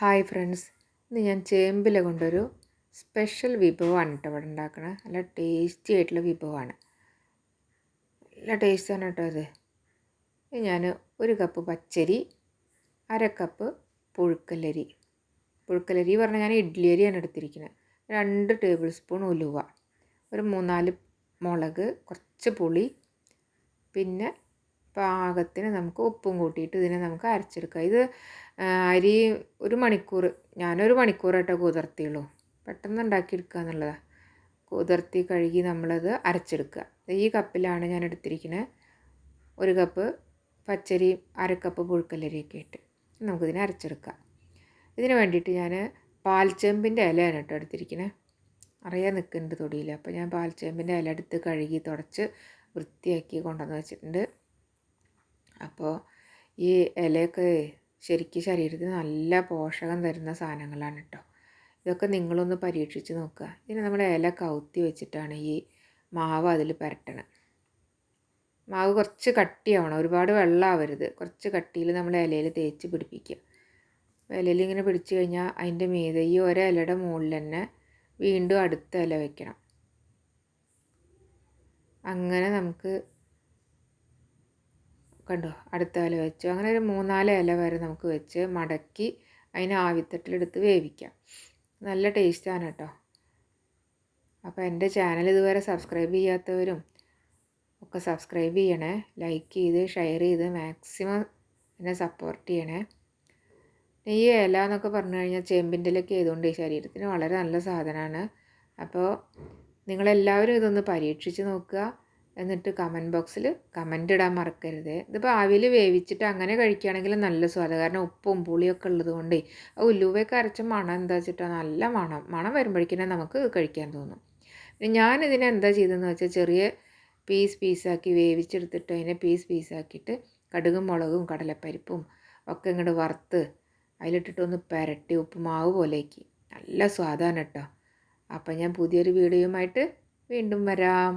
Hi friends. ഇന്ന് ഞാൻ ചേമ്പില കൊണ്ടൊരു സ്പെഷ്യൽ വിഭവമാണ് കേട്ടോ ഇവിടെ ഉണ്ടാക്കണത് നല്ല ടേസ്റ്റി ആയിട്ടുള്ള വിഭവമാണ്. നല്ല ടേസ്റ്റാണ് കേട്ടോ അത്. ഞാൻ ഒരു കപ്പ് പച്ചരി അര കപ്പ് പുഴുക്കലരി. പുഴുക്കലരി പറഞ്ഞാൽ ഞാൻ ഇഡ്ഡലി അരിയാണ് എടുത്തിരിക്കുന്നത്. രണ്ട് ടേബിൾ സ്പൂൺ ഉലുവ. ഒരു മൂന്നാൽ മുളക് കുറച്ച് പുളി പിന്നെ പാകത്തിന് നമുക്ക് ഉപ്പും കൂട്ടിയിട്ട് ഇതിനെ നമുക്ക് അരച്ചെടുക്കാം. ഇത് അരി ഒരു മണിക്കൂർ ഞാനൊരു മണിക്കൂറായിട്ടേ കുതിർത്തിയുള്ളൂ. പെട്ടെന്ന് ഉണ്ടാക്കിയെടുക്കുക എന്നുള്ളതാണ് കുതിർത്തി കഴുകി നമ്മളത് അരച്ചെടുക്കുക. ഈ കപ്പിലാണ് ഞാൻ എടുത്തിരിക്കുന്നത് ഒരു കപ്പ് പച്ചരി അര കപ്പ് പുഴുക്കല്ലരിയൊക്കെ ഇട്ട് നമുക്കിതിനെ അരച്ചെടുക്കാം. ഇതിന് വേണ്ടിയിട്ട് ഞാൻ പാൽച്ചേമ്പിന്റെ ഇലയാണ് കേട്ടോ എടുത്തിരിക്കുന്നത് അറിയാൻ നിൽക്കുന്നുണ്ട് തൊടിയിൽ. അപ്പോൾ ഞാൻ പാൽച്ചേമ്പിന്റെ ഇല എടുത്ത് കഴുകി തുടച്ച് വൃത്തിയാക്കി കൊണ്ടുവന്ന് വെച്ചിട്ടുണ്ട്. അപ്പോൾ ഈ ഇലയൊക്കെ ശരിക്കും ശരീരത്തിന് നല്ല പോഷകം തരുന്ന സാധനങ്ങളാണ് കേട്ടോ ഇതൊക്കെ നിങ്ങളൊന്ന് പരീക്ഷിച്ച് നോക്കുക. ഇതിന് നമ്മൾ ഇല കൗത്തി വെച്ചിട്ടാണ് ഈ മാവ് അതിൽ പുരട്ടണം. മാവ് കുറച്ച് കട്ടിയാവണം. ഒരുപാട് വെള്ളമാവരുത് കുറച്ച് കട്ടിയിൽ നമ്മൾ ഇലയിൽ തേച്ച് പിടിപ്പിക്കുക. ഇലയിൽ ഇങ്ങനെ പിടിച്ചു കഴിഞ്ഞാൽ അതിന്റെ മീതെ ഈ ഒരേ ഇലയുടെ മുകളിൽ തന്നെ വീണ്ടും അടുത്ത ഇല വെക്കണം. അങ്ങനെ നമുക്ക് കണ്ടോ? അടുത്ത ഇല വെച്ചു. അങ്ങനെ ഒരു മൂന്നാൽ ഇല വരെ നമുക്ക് വെച്ച് മടക്കി അതിന് ആവിത്തട്ടിലെടുത്ത് വേവിക്കാം. നല്ല ടേസ്റ്റാണ് കേട്ടോ. അപ്പോൾ എന്റെ ചാനൽ ഇതുവരെ സബ്സ്ക്രൈബ് ചെയ്യാത്തവരും ഒക്കെ സബ്സ്ക്രൈബ് ചെയ്യണേ. ലൈക്ക് ചെയ്ത് ഷെയർ ചെയ്ത് മാക്സിമം എന്നെ സപ്പോർട്ട് ചെയ്യണേ. ഈ ഇല എന്നൊക്കെ പറഞ്ഞു കഴിഞ്ഞാൽ ചേമ്പിന്റെ ഇലയൊക്കെ ആയതുകൊണ്ട് ശരീരത്തിന് വളരെ നല്ല സാധനമാണ്. അപ്പോൾ നിങ്ങളെല്ലാവരും ഇതൊന്ന് പരീക്ഷിച്ച് നോക്കുക. എന്നിട്ട് കമന്റ് ബോക്സിൽ കമന്റ് ഇടാൻ മറക്കരുത്. ഇതിപ്പോൾ ആവിയിൽ വേവിച്ചിട്ട് അങ്ങനെ കഴിക്കുകയാണെങ്കിൽ നല്ല സ്വാദം കാരണം ഉപ്പും പുളിയൊക്കെ ഉള്ളത് കൊണ്ടേ ആ ഉലുവയൊക്കെ അരച്ച മണം എന്താ വെച്ചിട്ടാൽ നല്ല മണം. മണം വരുമ്പോഴേക്കിനെ നമുക്ക് കഴിക്കാൻ തോന്നും. പിന്നെ ഞാനിതിനെ എന്താ ചെയ്തതെന്ന് വെച്ചാൽ ചെറിയ പീസ് പീസാക്കി വേവിച്ചെടുത്തിട്ട് അതിനെ പീസ് പീസാക്കിയിട്ട് കടുകും മുളകും കടലപ്പരിപ്പും ഒക്കെ ഇങ്ങോട്ട് വറുത്ത് അതിലിട്ടിട്ടൊന്ന് പുരട്ടി ഉപ്പുമാവ് പോലെയാക്കി. നല്ല സ്വാദാണ് കേട്ടോ. അപ്പം ഞാൻ പുതിയൊരു വീഡിയോയുമായിട്ട് വീണ്ടും വരാം.